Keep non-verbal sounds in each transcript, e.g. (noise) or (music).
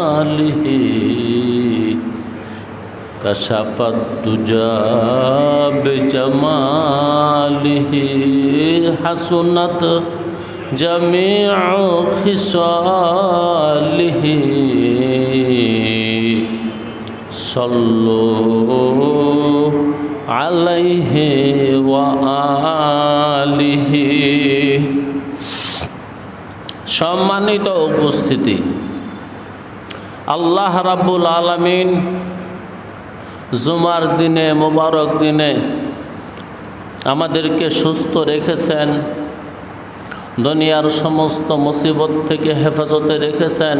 آله كشف الدجى بجماله حسنت جميع خصاله صلوا عليه وآله সম্মানিত উপস্থিতি আল্লাহ রাব্বুল আলামিন জুমার দিনে, মোবারক দিনে আমাদেরকে সুস্থ রেখেছেন, দুনিয়ার সমস্ত মুসিবত থেকে হেফাজতে রেখেছেন,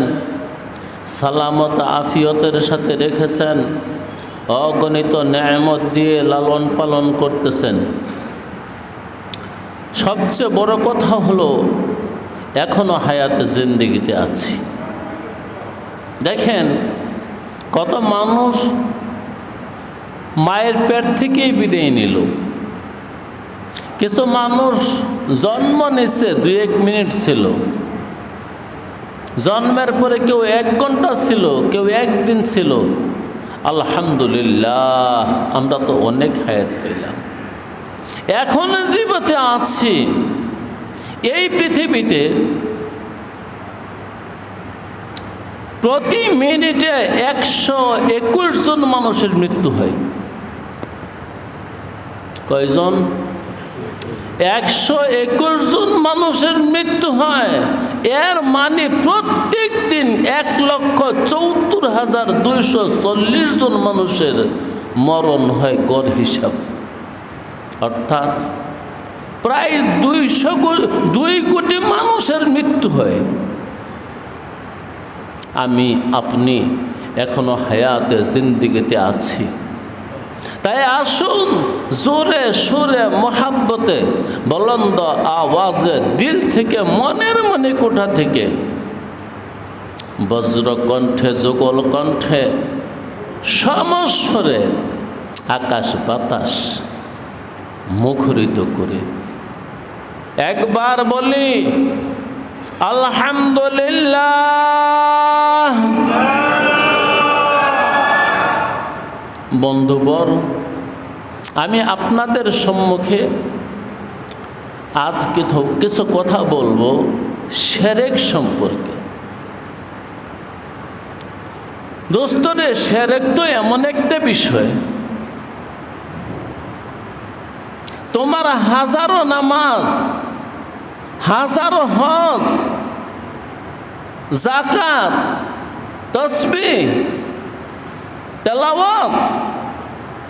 সালামত, আফিয়তের সাথে রেখেছেন, অগণিত ন্যায়ামত দিয়ে লালন পালন করতেছেন। সবচেয়ে বড় কথা হলো এখনও হায়াতে জিন্দিগিতে আছি। দেখেন, কত মানুষ মায়ের পেট থেকেই বিদায় নিল। কিছু মানুষ জন্ম নিচ্ছে দুই এক মিনিট ছিল। জন্মের পরে কেউ এক ঘণ্টা ছিল, কেউ একদিন ছিল। আলহামদুলিল্লাহ, আমরা তো অনেক হায়াত পেলাম। এখন জীবতে আছি। এই পৃথিবীতে প্রতি মিনিটে একশো একুশ জন মানুষের মৃত্যু হয়। কয়জন? একশো একুশ জন মানুষের মৃত্যু হয়। এর মানে প্রত্যেক দিন এক লক্ষ চৌত্তর হাজার দুইশো চল্লিশ জন মানুষের মরণ হয় গড় হিসাব। অর্থাৎ প্রায় দুইশো দুই কোটি মানুষের মৃত্যু হয়। আমি আপনি এখনও হায়াতে জিন্দিগিতে আছি। তাই আসুন জোরে সুরে মহাব্বতে, বলন্দ আওয়াজে দিল থেকে, মনের মনে কোঠা থেকে বজ্র কণ্ঠে যুগল কণ্ঠে সমস্বরে আকাশ বাতাস মুখরিত করে। একবার বলি আলহামদুলিল্লাহ। বন্ধুবর আমি আপনাদের সম্মুখে আজ কিছু কথা বলব সেরেক সম্পর্কে। দোস্তরে, সেরেক তো এমন একটা বিষয়। তোমার হাজারো নামাজ হাজারো হজ জাকাত তসবি তেলাওয়াত,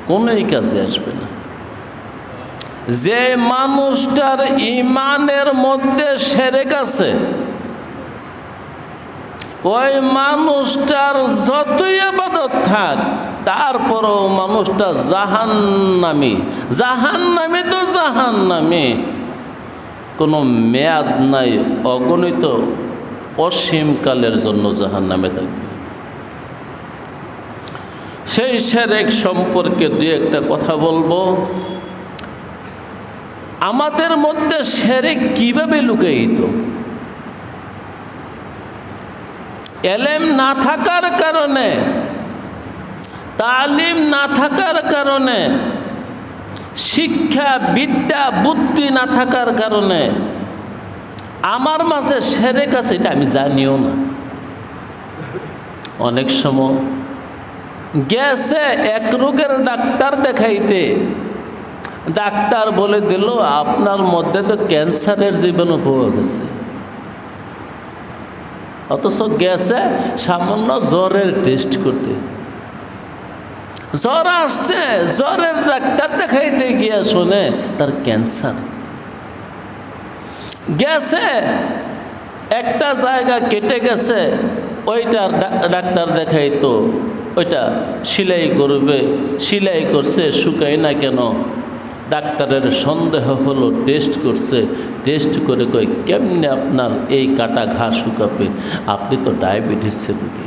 কোনোই কাজে আসবে না। যে মানুষটার ইমানের মধ্যে সেরেক আছে, ওই মানুষটার যতই আবাদত থাক, তারপরও মানুষটা জাহান নামি জাহান নামে তো জাহান নামে কোনো মেয়াদ নাই, অগণিত অসীমকালের জন্য জাহান নামে থাকবে। সেই সেরেক সম্পর্কে দুই একটা কথা বলব। আমাদের মধ্যে সেরেক কীভাবে লুকায়িত? এলেম না থাকার কারণে, তালিম না থাকার কারণে শিক্ষা, বিদ্যা, বুদ্ধি না থাকার কারণে আমার মাঝে সেরে কাছে এটা আমি জানিও না। অনেক সময় গেছে এক রোগের ডাক্তার দেখাইতে। ডাক্তার বলে দিল, আপনার মধ্যে তো ক্যান্সারের জীবন উপভোগ গেছে অথচ গেছে সামান্য জ্বরের টেস্ট করতে। জ্বর আসছে, জ্বরের ডাক্তার দেখাইতে গিয়া শোনে তার ক্যান্সার। গেছে, একটা জায়গা কেটে গেছে, ওইটা ডাক্তার দেখাইতো, ওইটা সিলাই করবে, সিলাই করছে শুকাই না কেন? ডাক্তারের সন্দেহ হলো, টেস্ট করছে, টেস্ট করে কই কেমনে আপনার এই কাটা ঘা শুকাবে? আপনি তো ডায়াবেটিসের রুগী।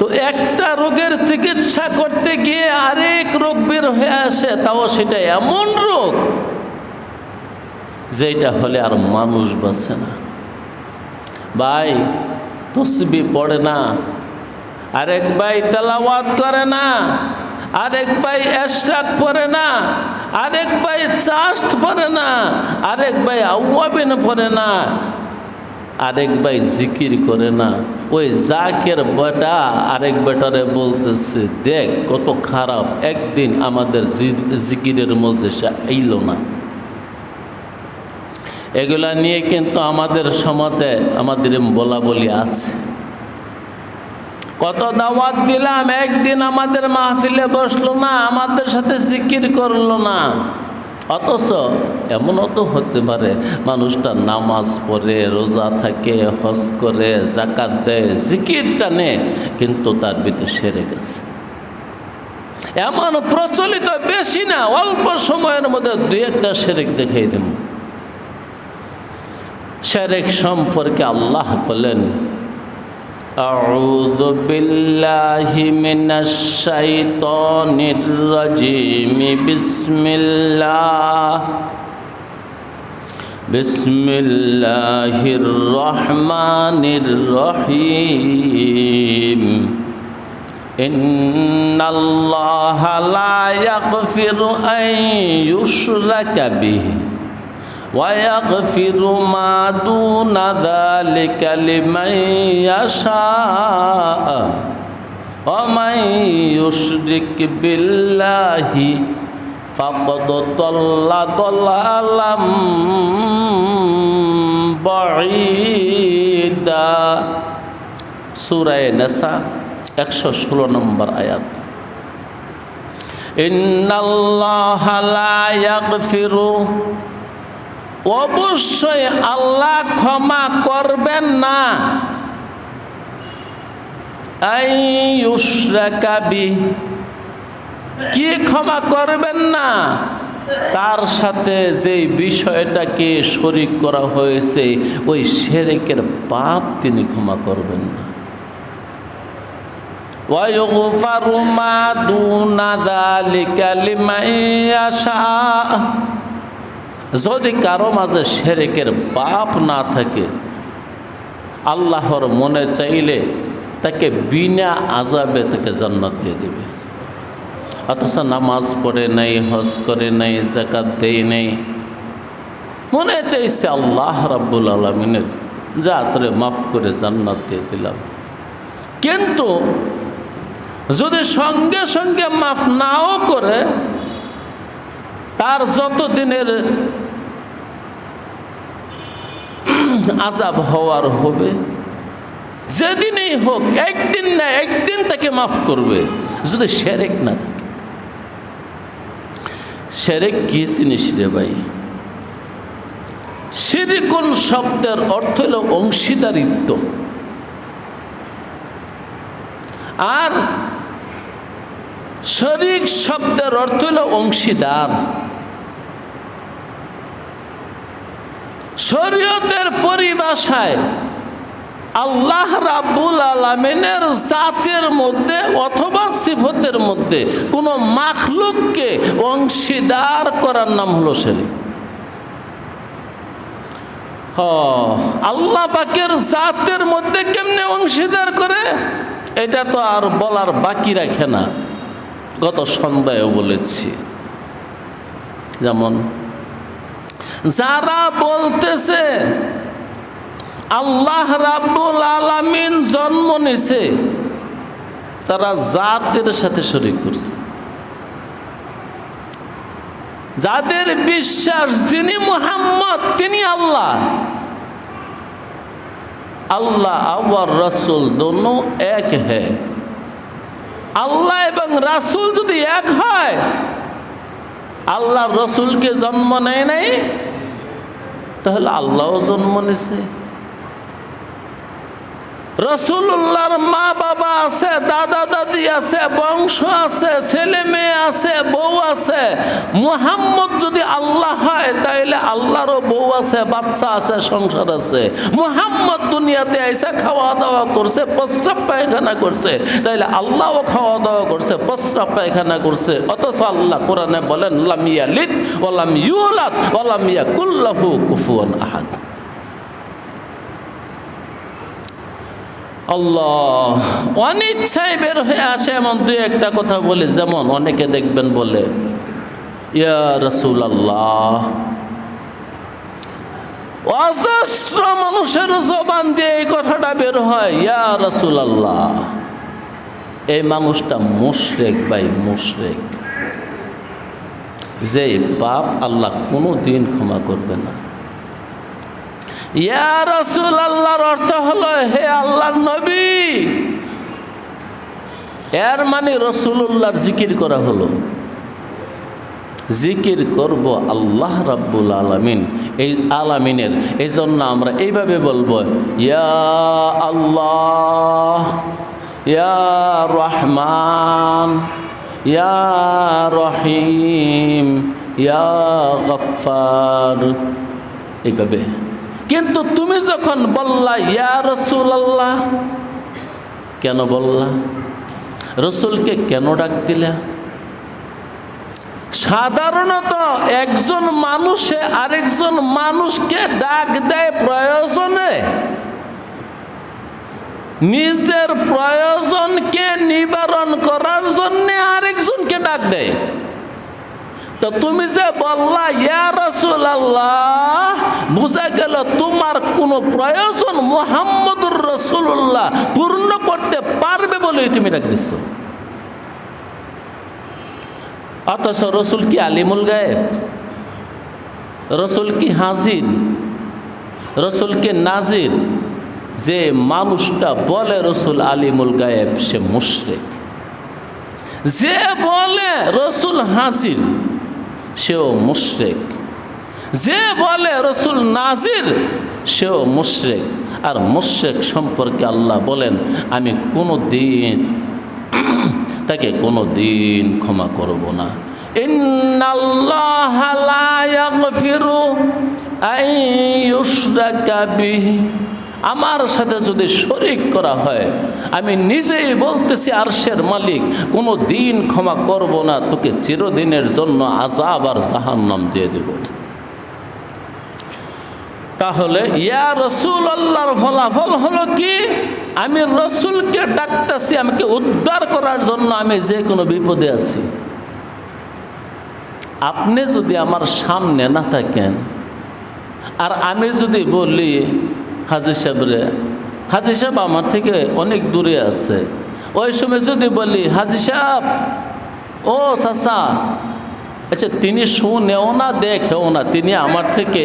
তো একটা রোগের চিকিৎসা করতে গিয়ে আরেক রোগ বের হয়ে আসে, তাও সেটা এমন রোগ যেটা হলে আর মানুষ বাঁচে না। ভাই, তসবি পড়ে না, আরেক ভাই তেলাওয়াত করে না, আরেক ভাই এশাক পড়ে না, আরেক ভাই চাষ্ট পড়ে না, আরেক ভাই আউয়াবিন পড়ে না আরেক ভাই জিকির করে না। ওই জাকের বেটা আরেক বেটারে বলতেছে, দেখ কত খারাপ, একদিন আমাদের জিকিরের মধ্যে সে এইল না। এগুলা নিয়ে কিন্তু আমাদের সমাজে আমাদের বলা বলি আছে। কত দাওয়াত দিলাম, একদিন আমাদের মাহফিলে বসল না, আমাদের সাথে জিকির করল না। অথচ এমনও তো হতে পারে, মানুষটা নামাজ পড়ে, রোজা থাকে, হজ করে জাকাত দেয়, জিকির টানে, কিন্তু তার ভিতরে সেরে গেছে। এমন প্রচলিত বেশি না, অল্প সময়ের মধ্যে দুই একটা সেরেক দেখাই দেব। সেরেক সম্পর্কে আল্লাহ বলেন أعوذ بالله من الشيطان الرجيم بسم الله بسم الله الرحمن الرحيم إن الله لا يغفر أن يشرك به ويغفر ما دون ذلك لمن يشاء ومن يشرك بالله فقد ضل ضلالا بعيدا سورة نساء একশো ষোলো নম্বর আয়াত ইন্নাল্লাহ লা ইয়াগফিরু অবশ্যই আল্লাহ ক্ষমা করবেন না আইয়ুশরাকাবি কি ক্ষমা করবেন না তার সাথে যে বিষয়টাকে শরিক করা হয়েছে ওই শেরেকের পাপ তিনি ক্ষমা করবেন না ويغفر ما دون ذلك لمن يشاء যদি কারও মাঝে শেরেকের পাপ না থাকে, আল্লাহর মনে চাইলে তাকে বিনা আজাবে তাকে জান্নাত দিয়ে দেবে। অথচ নামাজ পড়ে নাই, হজ করে নাই জাকাত দেয় নেই। মনে চাইছে আল্লাহ রাব্বুল আলমিনের যা তোরে মাফ করে জান্নাত দিয়ে দিলাম। কিন্তু যদি সঙ্গে সঙ্গে মাফ নাও করে তার যত দিনের আজাব হওয়ার হবে, যেদিনই হোক, একদিন না একদিন তাকে মাফ করবে। যদি সেরেক না থাকে। সেরেক কি জিনিস রে ভাই? সিরিকুন শব্দের অর্থ হল অংশীদারিত্ব। আর শরিক শব্দের অর্থ হল অংশীদার। শরীয়তের পরিভাষায় আল্লাহ রাব্বুল আলমিনের জাতের মধ্যে অথবা সিফতের মধ্যে কোনো মাখলুককে অংশীদার করার নাম হলো শরিক আল্লাহ পাকের জাতের মধ্যে কেমনে অংশীদার করে? এটা তো আর বলার বাকি রাখে না। গত সন্ধ্যায়ও বলেছি। যেমন যারা বলতেছে, আল্লাহ রাব্বুল আলামিন জন্ম নিছে, তারা জাতের সাথে শরীক করছে। যাদের বিশ্বাস যিনি মুহাম্মদ, তিনি আল্লাহ। আল্লাহ আবার রসুল দোনো এক হে আল্লাহ এবং রাসুল যদি এক হয় আল্লাহ রসুলকে জন্ম নেয় নাই তাহলে আল্লাহও জন্ম নিছে। রসুল্লাহর মা বাবা আছে, দাদা দাদি আছে, বংশ আছে, ছেলে মেয়ে আছে, বউ আছে। মুহাম্মদ যদি আল্লাহ হয়, তাইলে আল্লাহরও বউ আছে, বাচ্চা আছে, সংসার আছে। মুহাম্মদ দুনিয়াতে আইসা খাওয়া দাওয়া করছে, প্রস্রাব পায়খানা করছে, তাইলে আল্লাহও খাওয়া দাওয়া করছে, প্রস্রাব পায়খানা করছে। অথচ আল্লাহ কোরআনে বলেন লামিয়া লিদ ওলাম ইউলাদ ওলামিয়া কুল্লাহু কুফুয়ান আহাদ। আল্লাহ। অনিচ্ছায় বের হয়ে আসে এমন দুই একটা কথা বলে, যেমন অনেকে দেখবেন বলে, ইয়া রসুল আল্লাহ অজস্র মানুষের জবান দিয়ে এই কথাটা বের হয়, ইয়া রসুল আল্লাহ এই মানুষটা মুশরেক ভাই, মুশরেক। যে পাপ আল্লাহ কোনো দিন ক্ষমা করবে না। ইয়া রসুল আল্লাহর অর্থ হলো, হে আল্লাহর নবী। এর মানে রসুল্লাহর জিকির করা হলো। জিকির করব আল্লাহ রাব্বুল আলামিন। এই আলামিনের এই জন্য আমরা এইভাবে বলব, ইয়া আল্লাহ, ইয়া রহমান, ইয়া রহিম, ইয়া গফার এইভাবে। কিন্তু তুমি যখন বললা, ইয়া রসুল আল্লাহ কেন বললা? রসুলকে কেন ডাক দিলা? সাধারণত একজন মানুষে আরেকজন মানুষকে ডাক দেয় প্রয়োজনে। নিজের প্রয়োজনকে নিবারণ করার জন্য আরেকজনকে ডাক দেয়। তো তুমি যে বললা, ইয়া রসুল আল্লাহ বুঝা গেল তোমার কোনো প্রয়োজন মোহাম্মদুর রসুল্লাহ পূর্ণ করতে পারবে বলেই তুমি ডাক দিচ্ছ অথচ রসুল কি আলিমুল গায়েব? রসুল কি হাজির? রসুল কি নাজির? যে মানুষটা বলে রসুল আলিমুল গায়েব, সে মুশরেক। যে বলে রসুল হাজির, সেও মুশরেক। যে বলে রসুল নাজির সেও মুশরেক। আর মুশরেক সম্পর্কে আল্লাহ বলেন, আমি কোনো দিন (clears throat) তাকে কোনো দিন ক্ষমা করব না। আমার সাথে যদি শরিক করা হয়, আমি নিজেই বলতেছি, আরশের মালিক কোনো দিন ক্ষমা করব না, তোকে চিরদিনের জন্য আজাব আর জাহান্নাম দিয়ে দেব। তাহলে, ইয়া রসুল আল্লাহর ফলাফল হলো কি? আমি রসুলকে ডাকতেছি, আমাকে উদ্ধার করার জন্য আমি যে কোনো বিপদে আছি। আপনি যদি আমার সামনে না থাকেন, আর আমি যদি বলি, হাজি সাহেবরে হাজি সাহেব আমার থেকে অনেক দূরে আছে। ওই সময় যদি বলি, হাজি সাহেব, ও চাচা আচ্ছা তিনি শুনেও না, দেখেও না, তিনি আমার থেকে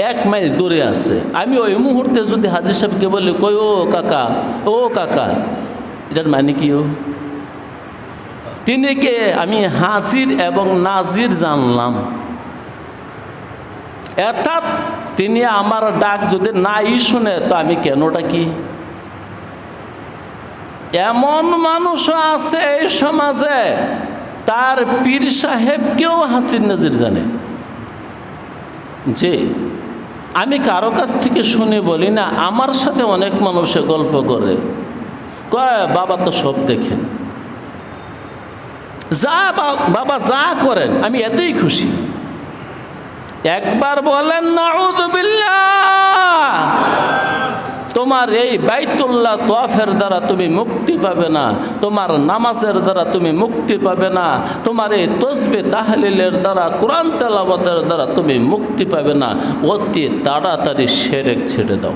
এক মাইল দূরে আছে। আমি ওই মুহূর্তে যদি হাজির সাহেবকে বলি, কই ও কাকা ও কাকা। এটার মানে কি ও? তিনি কে? আমি হাজির এবং নাজির জানলাম। অর্থাৎ তিনি আমার ডাক যদি নাই শুনে, তো আমি কেন ডাকি এমন মানুষও আছে এই সমাজে, তার পীর সাহেবকেও হাসির নাজির জানে। যে আমি কারও কাছ থেকে শুনে বলি না, আমার সাথে অনেক মানুষে গল্প করে। কয়, বাবা তো সব দেখেন যা বাবা যা করেন, আমি এতই খুশি। একবার বলেন নাউদুবিল্লাহ তোমার এই বাইতুল্লাহ তোয়াফের দ্বারা তুমি মুক্তি পাবে না, তোমার নামাজের দ্বারা তুমি মুক্তি পাবে না, তোমার এই তসবে তাহলিলের দ্বারা, কোরআন তেলাবতের দ্বারা তুমি মুক্তি পাবে না, অতি তাড়াতাড়ি সেরেক ছেড়ে দাও।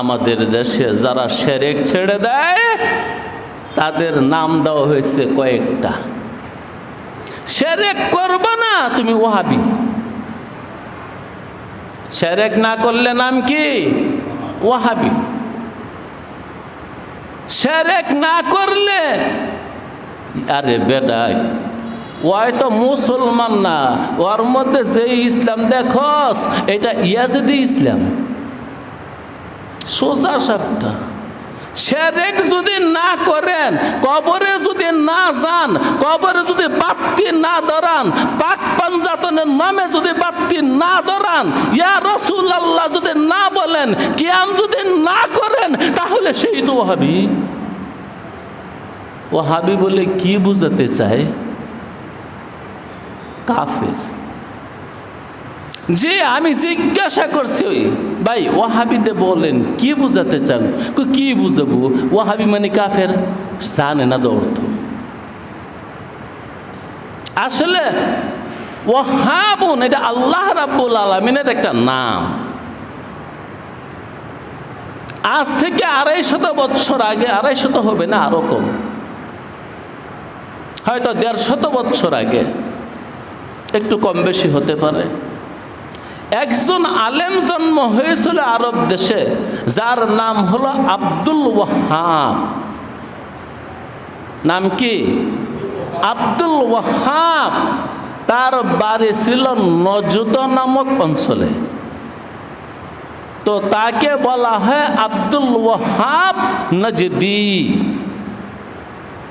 আমাদের দেশে যারা সেরেক ছেড়ে দেয়, তাদের নাম দেওয়া হয়েছে কয়েকটা। সেরেক করবে না, তুমি ওহাবি সেরেক না করলে নাম কি? ওহাবি সেরেক না করলে, আরে বেডাই ওয়াই তো মুসলমান না, ওর মধ্যে যে ইসলাম দেখস, এটা ইয়াজিদি ইসলাম। সোজা সাপটা। সেরেক যদি না করেন, কবরে যদি না যান, কবরে যদি বাত্তি না ধরান, পাক পাঞ্জাতনের নামে যদি বাত্তি না ধরান, ইয়া রসুল আল্লাহ যদি না বলেন, কিয়াম যদি না করেন, তাহলে সেই তো ও হাবি বলে কি বুঝাতে চায়? কাফের। যে আমি জিজ্ঞাসা করছি, ওই ভাই ওয়াহাবিতে বলেন, কি বুঝাতে চান? কি বুঝাবো? ওয়াহাবি মানে কাফের? জানে না অর্থ। আসলে ওয়াহাবুন, এটা আল্লাহ রাব্বুল আলমিনের একটা নাম। আজ থেকে আড়াই শত বৎসর আগে, আড়াই শত হবে না, আরও কম। হয়তো দেড় শত বৎসর আগে, একটু কম বেশি হতে পারে। একজন আলেম জন্ম হয়েছিল আরব দেশে, যার নাম হলো আব্দুল ওয়াহাব। নাম কি? আব্দুল ওয়াহাব। তার বাড়ি ছিল নজুদ নামক অঞ্চলে। তো তাকে বলা হয় আব্দুল ওয়াহাব নজদি।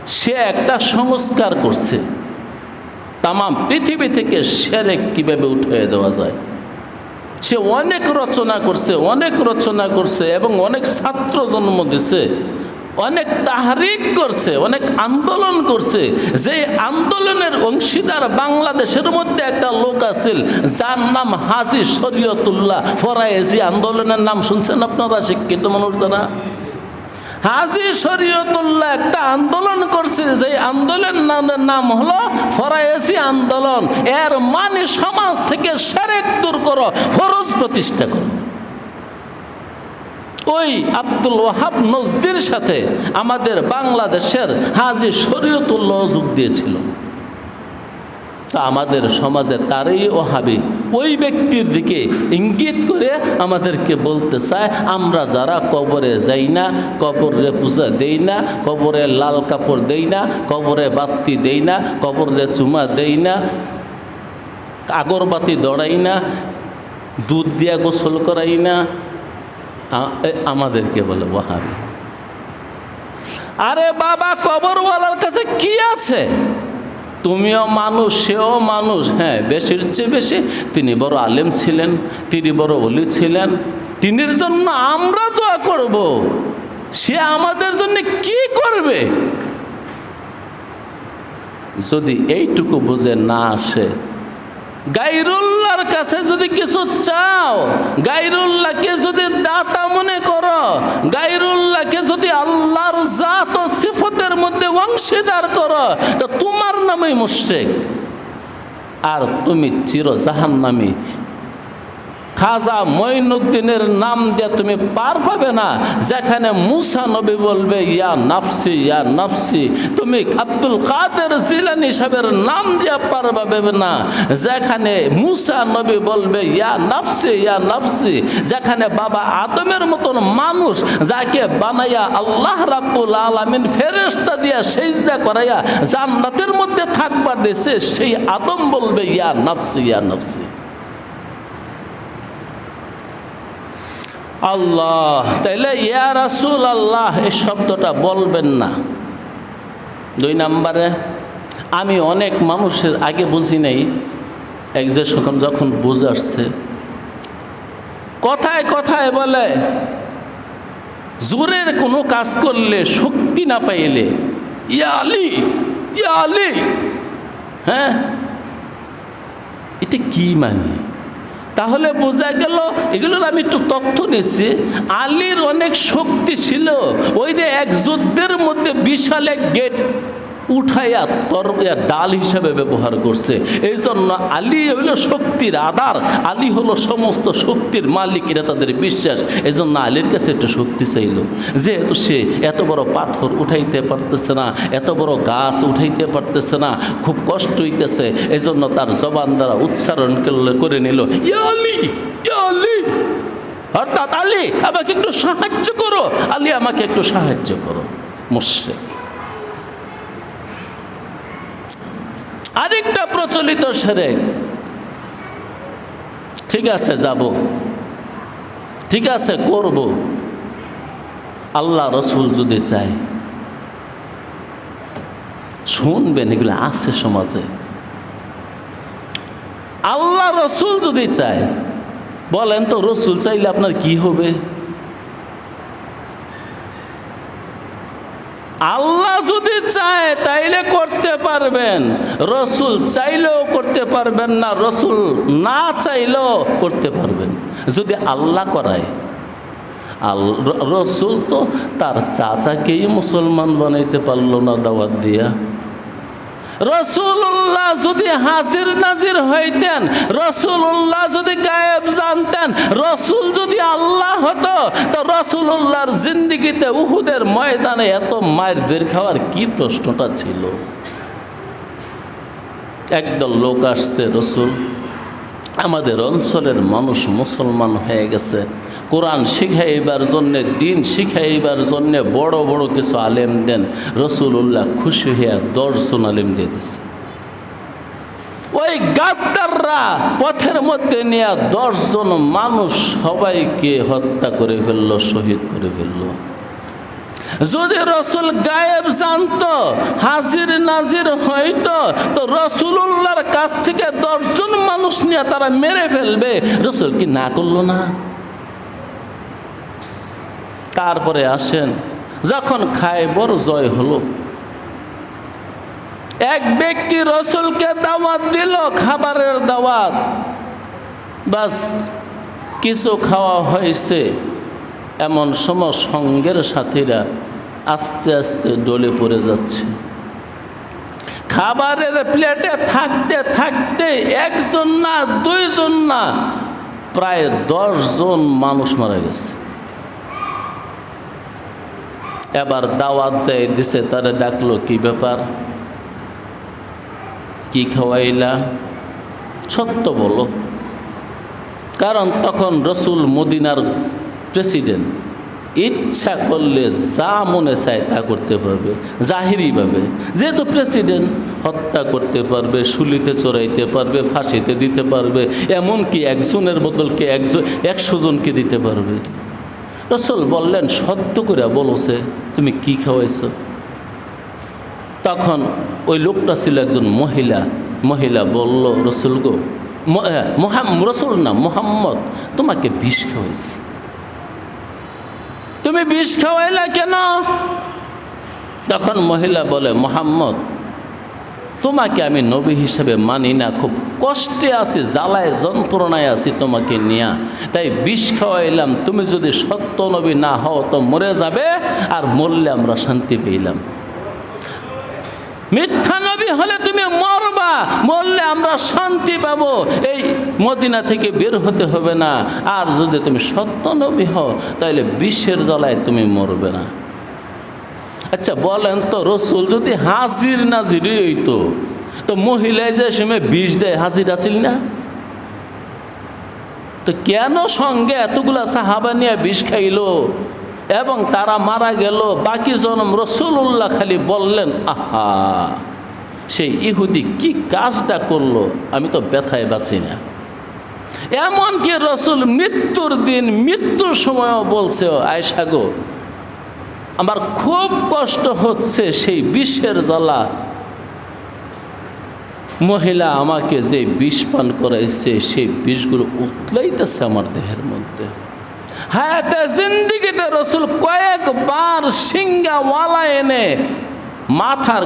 সে একটা সংস্কার করছে। তাম পৃথিবী থেকে সেরেক কীভাবে উঠিয়ে দেওয়া যায়? সে অনেক রচনা করছে, অনেক রচনা করছে এবং অনেক ছাত্র জন্ম দিছে। অনেক তাহারিক করছে, অনেক আন্দোলন করছে। যে আন্দোলনের অংশীদার বাংলাদেশের মধ্যে একটা লোক আছিল, যার নাম হাজি শরীয়তুল্লাহ ফরায়েজি। আন্দোলনের নাম শুনছেন আপনারা শিক্ষিত মানুষ দ্বারা হাজি শরীয়তুল্লাহ একটা আন্দোলন করছে যে আন্দোলন নাম হলো ফরায়েসি আন্দোলন। এর মানে সমাজ থেকে সেরেক দূর করো, ফরজ প্রতিষ্ঠা করো। ওই আব্দুল ওয়াহাব নজদির সাথে আমাদের বাংলাদেশের হাজি শরীয়তুল্লাহ যোগ দিয়েছিল। তা আমাদের সমাজে তারই ওহাবি। ওই ব্যক্তির দিকে ইঙ্গিত করে আমাদেরকে বলতে চায়, আমরা যারা কবরে যাই না, কবরে পূজা দেই না, কবরে লাল কাপড় দেই না, কবরে বাতি দেই না, কবরে চুমা দেই না, আগরবাতি দড়াই না, দুধ দিয়া গোসল করাই না। আমাদেরকে বলে ওহাবি। আরে বাবা, কবরওয়ালার কাছে কি আছে? তুমিও মানুষ, সেও মানুষ। হ্যাঁ বেশির চেয়ে বেশি তিনি বড় আলেম ছিলেন, তিনি বড় অলি ছিলেন। তিনির জন্য আমরা দোয়া করব। সে আমাদের জন্য কি করবে? যদি এইটুকু বুঝে না আসে গাইরুল্লাহর কাছে যদি কিছু চাও, গাইরুল্লাহকে যদি দাতা মনে করো, গাইরুল্লাহকে যদি আল্লাহর জাত ও সিফতের মধ্যে অংশীদার করো, তো তোমার নামই মুশেক আর তুমি চির জাহান্নামী খাজা মঈনুদ্দিনের নাম দিয়ে তুমি পার পাবে না, যেখানে মুসা নবী বলবে, ইয়া নাফসি ইয়া নাফসি। তুমি আব্দুল কাদের জিলানি সাহেবের নাম দিয়ে পার পাবে না, যেখানে মুসা নবী বলবে, ইয়া নাফসি ইয়া নাফসি। যেখানে বাবা আদমের মতন মানুষ যাকে বানাইয়া আল্লাহ রাব্বুল আলামিন ফেরেশতা দিয়া সেজদা করাইয়া জান্নাতের মধ্যে থাকবার দেশে সেই আদম বলবে, ইয়া নাফসি ইয়া নাফসি। আল্লাহ, তাইলে ইয়া রাসুল আল্লাহ এই শব্দটা বলবেন না। দুই নাম্বারে, আমি অনেক মানুষের আগে বুঝি নাই, এক যে যখন যখন বুঝ আসছে, কথায় কথায় বলে, জোরের কোনো কাজ করলে শক্তি না পাইলে, ইয়া আলী ইয়া আলী হ্যাঁ? এটা কি মানে? তাহলে বোঝা গেল এগুলোর আমি একটু তথ্য নিচ্ছি। আলীর অনেক শক্তি ছিল। ওই যে এক যুদ্ধের মধ্যে বিশাল এক গেট উঠাইয়া তর ডাল হিসাবে ব্যবহার করছে। এই জন্য আলী হইল শক্তির আধার। আলী হলো সমস্ত শক্তির মালিক, এটা তাদের বিশ্বাস। এই জন্য আলীর কাছে একটা শক্তি চাইল। যেহেতু সে এত বড় পাথর উঠাইতে পারতেছে না, এত বড় গাছ উঠাইতে পারতেছে না, খুব কষ্ট হইতেছে এই জন্য তার জবান দ্বারা উচ্চারণ করে নিল আলী। অর্থাৎ আলী, আমাকে একটু সাহায্য করো। আলী আমাকে একটু সাহায্য করো, মুশ্রেক। আরেকটা প্রচলিত সেরেক। ঠিক আছে, যাব। ঠিক আছে, করব। আল্লাহ রসুল যদি চায়। শুনবেন, এগুলো আছে সমাজে। আল্লাহ রসুল যদি চায়, বলেন তো, রসুল চাইলে আপনার কি হবে? আল্লাহ যদি চায়, তাইলে করতে পারবেন। রসুল চাইলেও করতে পারবেন না, রসুল না চাইলেও করতে পারবেন। যদি আল্লাহ করায়, আল রসুল তো তার চাচাকেই মুসলমান বানাইতে পারল না দাওয়াত দিয়া। রসুল্লাহ যদি হাজির নাজির হইতেন, রসুল্লাহ যদি গায়েব জানতেন, রসুল যদি আল্লাহ হতো, তো রসুল্লাহর জিন্দিগিতে উহুদের ময়দানে এত মায়ের বের খাওয়ার কি প্রশ্নটা ছিল? একদল লোক আসছে, রসুল, আমাদের অঞ্চলের মানুষ মুসলমান হয়ে গেছে। কোরআন শিখাইবার জন্যে, দিন শিখাইবার জন্যে বড় বড় কিছু আলেম দেন রসুল্লাহ খুশি হইয়া দশজন আলেম দিয়ে দিছে। ওই গাদ্দাররা পথের মধ্যে নিয়ে দশজন মানুষ সবাইকে হত্যা করে ফেলল, শহীদ করে ফেলল। যদি রসুল গায়েব জানতো, হাজির, নাজির হইতো তো রসুল্লাহর কাছ থেকে দশজন মানুষ নিয়ে তারা মেরে ফেলবে। রসুল কি না করল না? তারপরে আসেন? যখন খাইবর জয় হলো। এক ব্যক্তি রসুলকে দাওয়াত দিল, খাবারের দাওয়াত। বাস, কিছু খাওয়া হয়েছে। এমন সময় সঙ্গের সাথীরা আস্তে আস্তে ডলে পড়ে যাচ্ছে। খাবারের প্লেটে থাকতে থাকতে একজন না, দুইজন না, প্রায় দশজন মানুষ মারা গেছে। এবার দাওয়াত যাই দিছে, তারা ডাকলো, কি ব্যাপার? কি খাওয়াইলা? সত্য বলো। কারণ তখন রসুল মদিনার প্রেসিডেন্ট ইচ্ছা করলে যা মনে চায় তা করতে পারবে জাহিরিভাবে যেহেতু প্রেসিডেন্ট হত্যা করতে পারবে শুলিতে চড়াইতে পারবে, ফাঁসিতে দিতে পারবে, এমনকি একজনের বদলকে একজন একশো জনকে দিতে পারবে। রসুল বললেন, সত্য করে বলছে তুমি কি খাওয়াইছ? তখন ওই লোকটা ছিল একজন মহিলা। মহিলা বলল, রসুল গো রসুল না, মোহাম্মদ, তোমাকে বিষ খাওয়াইছি। তুমি বিষ খাওয়াইলা কেন? তখন মহিলা বলে, মোহাম্মদ তোমাকে আমি নবী হিসেবে মানি না, খুব কষ্টে আছি, জ্বালায়, যন্ত্রণায় আছি তোমাকে নিয়া। তাই বিষ খাওয়াইলাম, তুমি যদি সত্য নবী না হও তো মরে যাবে, আর মরলে আমরা শান্তি পেইলাম। মিথ্যা নবী হলে তুমি মরবা, মরলে আমরা শান্তি পাবো। এই মদিনা থেকে বের হতে হবে না, আর যদি তুমি সত্য নবী হও তাহলে বিশ্বের জ্বালায় তুমি মরবে না। আচ্ছা বলেন তো, রসুল যদি হাজির নাজিরই হইতো, তো মহিলায় যে সময় বিষ দেয়, হাজির আসিল না? তো কেন সঙ্গে এতগুলা সাহাবা নিয়ে বিষ খাইলো? এবং তারা মারা গেল, বাকি জনম রসুল্লাহ খালি বললেন, আহা সেই ইহুদি কি কাজটা করল? আমি তো ব্যথায় বাঁচি না। এমনকি রসুল মৃত্যুর দিন, মৃত্যুর সময়ও বলছে, আয়সা গো আমার খুব কষ্ট হচ্ছে সেই বিষের জ্বালা। মহিলা আমাকে যে বিষ পান করাইছে, সেই বিষগুলো উতলাইতেছে আমার দেহের মধ্যে। হায়াতে জিন্দিগিতে রসুল কয়েকবার সিঙ্গাওয়ালা এনে মাথার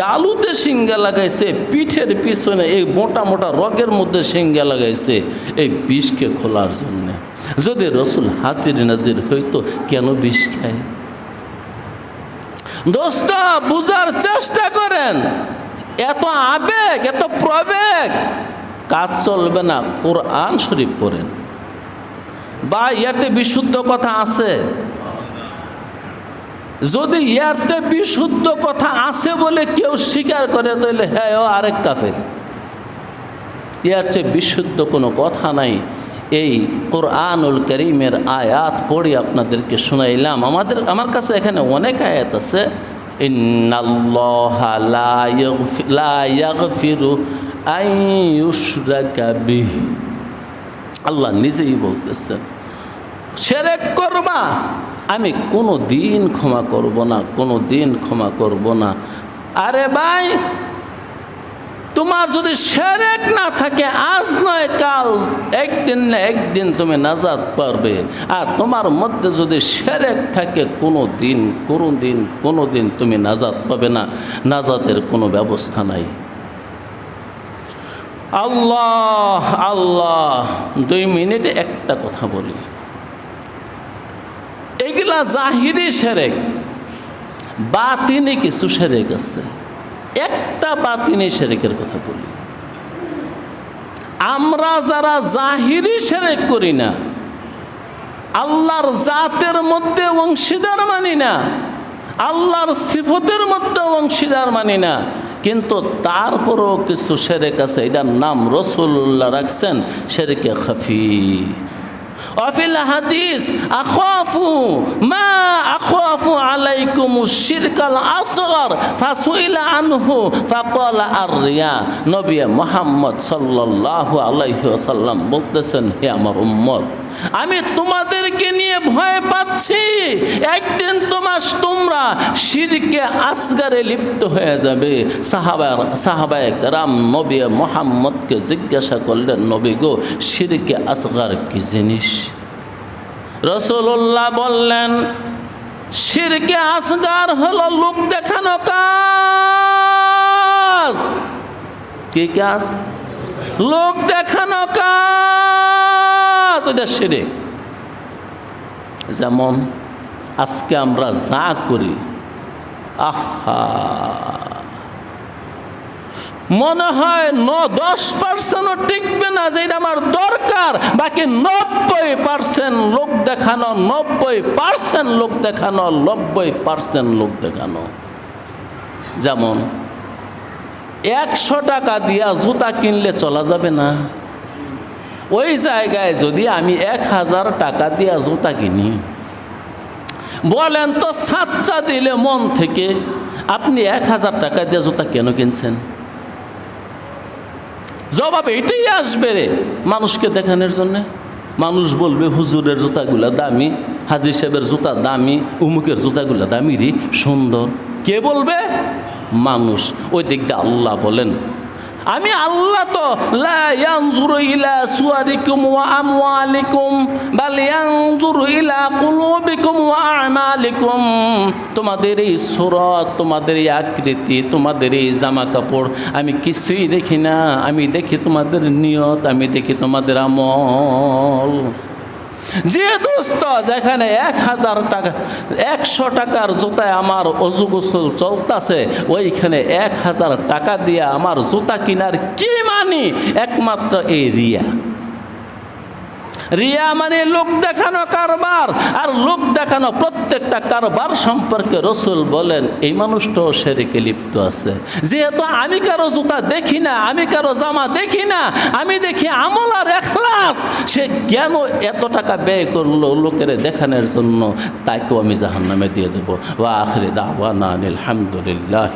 তালুতে সিঙ্গা লাগাইছে, পিঠের পিছনে এই মোটা মোটা রগের মধ্যে সিঙ্গা লাগাইছে এই বিষকে খোলার জন্য। যদি রসুল হাজির নাজির হইতো, কেন বিষ খায়? দোস্ত, বুঝার চেষ্টা করেন। এত আবেগ, এত প্রবেগ। কাজ চলবে না, কোরআন শরীফ পড়েন। বা ইয়াতে বিশুদ্ধ কথা আছে। যদি ইয়াতে বিশুদ্ধ কথা আছে বলে কেউ স্বীকার করে, তাহলে হ্যাঁ ও আরেক কাফের। ইয়ার চেয়ে বিশুদ্ধ কোনো কথা নাই। এই কোরআনুল করিমের আয়াত পড়ে আপনাদেরকে শোনাইলাম। আমাদের, আমার কাছে এখানে অনেক আয়াত আছে। আল্লাহ নিজেই বলতেছেন, সেরেক করবা, আমি কোনো দিন ক্ষমা করব না, কোনো দিন ক্ষমা করব না। আরে ভাই তোমার যদি সেরেক না থাকে, আজ নয়, কাল একদিন না একদিন তুমি নাজাদ পারবে। আর তোমার মধ্যে যদি সেরেক থাকে, কোনো দিন কোনো দিন কোনো দিন তুমি নাজাদ পাবে না। নাজাদের কোনো ব্যবস্থা নাই। আল্লাহ আল্লাহ, দুই মিনিটে একটা কথা বলি। এগুলা জাহিরি সেরেক বা তিনি কিছু সেরেক আছে। একটা বা তিনি শেরেকের কথা বলি। আমরা যারা জাহিরি শেরেক করি না, আল্লাহর জাতের মধ্যে অংশীদার মানি না, আল্লাহর সিফতের মধ্যে অংশীদার মানি না, কিন্তু তারপরও কিছু সেরেক আছে, এটার নাম রসুল্লাহ রাখছেন সেরেকে খফি। অফিল হাদিস আ মা ফাসুইলা আনহু আর রিয়া নবী হে আমার আমি তোমাদেরকে নিয়ে ভয় পাচ্ছি। একদিন তোমার তোমরা সিরকে আসগারে লিপ্ত হয়ে যাবে। সাহাবা রাম নবী মোহাম্মদকে জিজ্ঞাসা করলেন, নবী গো, সিরকে আসগার কি জিনিস? রসুল্লাহ বললেন শিরকে আসগার হলো লোক দেখানো কাজ। কি কাজ? লোক দেখানো কাজ। এটা শিরিক। যেমন আজকে আমরা যা করি, আহা। মনে হয় ন দশ পার্সেন্টও টিকবে না যেটা আমার দরকার। বাকি নব্বই পার্সেন্ট লোক দেখানো, নব্বই পার্সেন্ট লোক দেখানো, নব্বই পার্সেন্ট লোক দেখানো। যেমন, একশো টাকা দিয়া জুতা কিনলে চলা যাবে না। ওই জায়গায় যদি আমি এক হাজার টাকা দিয়া জুতা কিনি, বলেন তো সাচ্চা দিলে মন থেকে আপনি এক হাজার টাকা দিয়ে জুতা কেন কিনছেন? জবাব এটাই আসবে রে মানুষকে দেখানোর জন্য। মানুষ বলবে, হুজুরের জুতাগুলা দামি, হাজি সাহেবের জুতা দামি, উমুকের জুতাগুলা দামি রে, সুন্দর। কে বলবে? মানুষ। ওই দিকটা আল্লাহ বলেন আমি আল্লাহ তো লা ইয়ানজুরু ইলা সুয়ারিকুম ওয়া আমওয়ালিকুম, বাল ইয়ানজুরু ইলা কুলুবিকুম ওয়া আমালিকুম। তোমাদের এই সুরত, তোমাদের এই আকৃতি, তোমাদের এই জামা কাপড় আমি কিছুই দেখি না। আমি দেখি তোমাদের নিয়ত, আমি দেখি তোমাদের আমল। যে দোস্ত, যেখানে এক হাজার টাকা, একশো টাকার জুতায় আমার অজু গোসল চলতেছে, ওইখানে এক হাজার টাকা দিয়ে আমার জুতা কিনার কি মানি? একমাত্র এই রিয়া। রিয়া মানে লোক দেখানো কারবার, আর লোক দেখানো প্রত্যেকটা কারবার সম্পর্কে রসুল বলেন, এই মানুষটাও সেরেকে লিপ্ত আছে। যেহেতু আমি কারও জুতা দেখি না, আমি কারও জামা দেখি না, আমি দেখি আমল আর এখলাস, সে কেন এত টাকা ব্যয় করল লোকের দেখানোর জন্য? তাকেও আমি জাহান্নামে দিয়ে দেবো। ওয়া আখরি দাওয়ানা আলহামদুলিল্লাহ